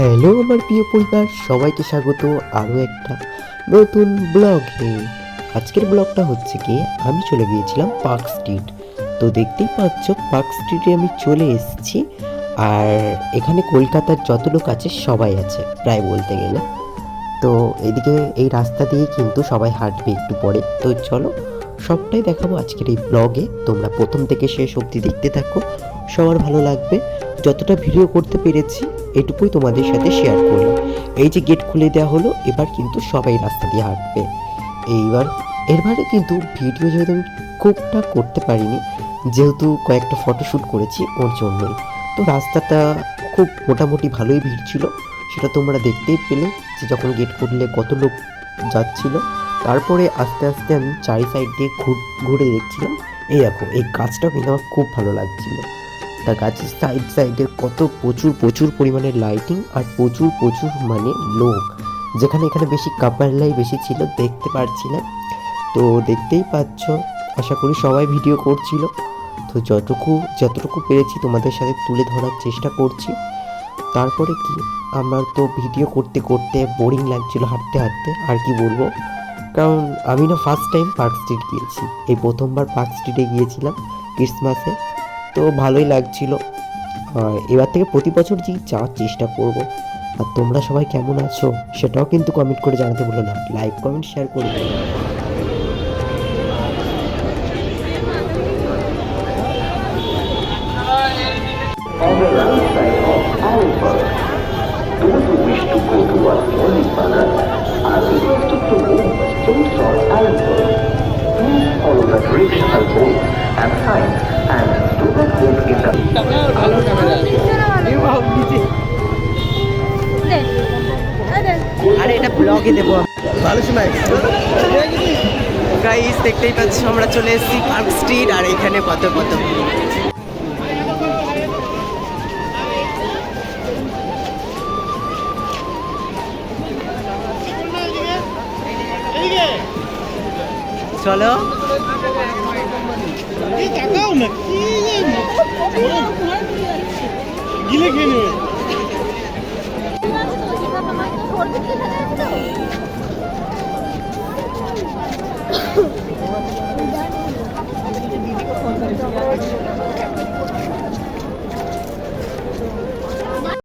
Hello আমার প্রিয় পরিবার, সবাইকে স্বাগত আরও একটা নতুন ব্লগে। আজকের ব্লগটা হচ্ছে কি, আমি চলে গিয়েছিলাম পার্ক স্ট্রিট। তো দেখতেই পাচ্ছ, পার্ক স্ট্রিটে আমি চলে এসেছি আর এখানে কলকাতার যত লোক আছে সবাই আছে, প্রায় বলতে গেলে। তো এদিকে এই রাস্তা দিয়েই কিন্তু সবাই হাঁটবে একটু পরে। তো চলো, সবটাই দেখাবো আজকের এই ব্লগে। তোমরা প্রথম থেকে শেষ অবধি দেখতে থাকো, সবার ভালো লাগবে। যতটা ভিডিও করতে পেরেছি এটুকুই তোমাদের সাথে শেয়ার করলাম। এই যে গেট খুলে দেওয়া হলো, এবার কিন্তু সবাই রাস্তা দিয়ে হাঁটবে। এইবার, এরবারে কিন্তু ভিডিও যেহেতু আমি খুবটা করতে পারিনি, যেহেতু কয়েকটা ফটোশ্যুট করেছি ওর জন্যই। তো রাস্তাটা খুব মোটামুটি ভালোই ভিড় ছিল। সেটা তোমরা দেখতেই পেলে যে যখন গেট খুললে কত লোক যাচ্ছিল। তারপরে আস্তে আস্তে আমি চারি সাইড দিয়ে ঘুর দেখছিলাম। এই দেখো, এই গাছটা কিন্তু আমার খুব ভালো লাগছিল। তা গাছের সাইড সাইডে কত প্রচুর প্রচুর পরিমাণে লাইটিং আর প্রচুর প্রচুর মানে লোক। যেখানে এখানে বেশি কাপারলাই বেশি ছিল, দেখতে পারছি না তো দেখতেই পাচ্ছ, আশা করি সবাই ভিডিও করছিল। তো যতটুকু যতটুকু পেরেছি তোমাদের সাথে তুলে ধরার চেষ্টা করছি। তারপরে কি, আমার তো ভিডিও করতে করতে বোরিং লাগছিল হাঁটতে হাঁটতে, আর কি বলব? কারণ আমি না ফার্স্ট টাইম পার্ক স্ট্রিট গিয়েছি। এই প্রথমবার পার্ক স্ট্রিটে গিয়েছিলাম ক্রিসমাসে তো ভালোই লাগছিল। আর এবার থেকে প্রতি বছর যে যাওয়ার চেষ্টা করব আর তোমরা সবাই কেমন আছো সেটাও কিন্তু কমেন্ট করে জানাতে ভুলো না। লাইক কমেন্ট শেয়ার করে। Side of Alpha, এটা দেবো ভালো শোনায় গাইস দেখতেই পাচ্ছ, আমরা চলে এসেছি পার্ক স্ট্রিট আর এখানে কত কত চলো গিলে খেয়ে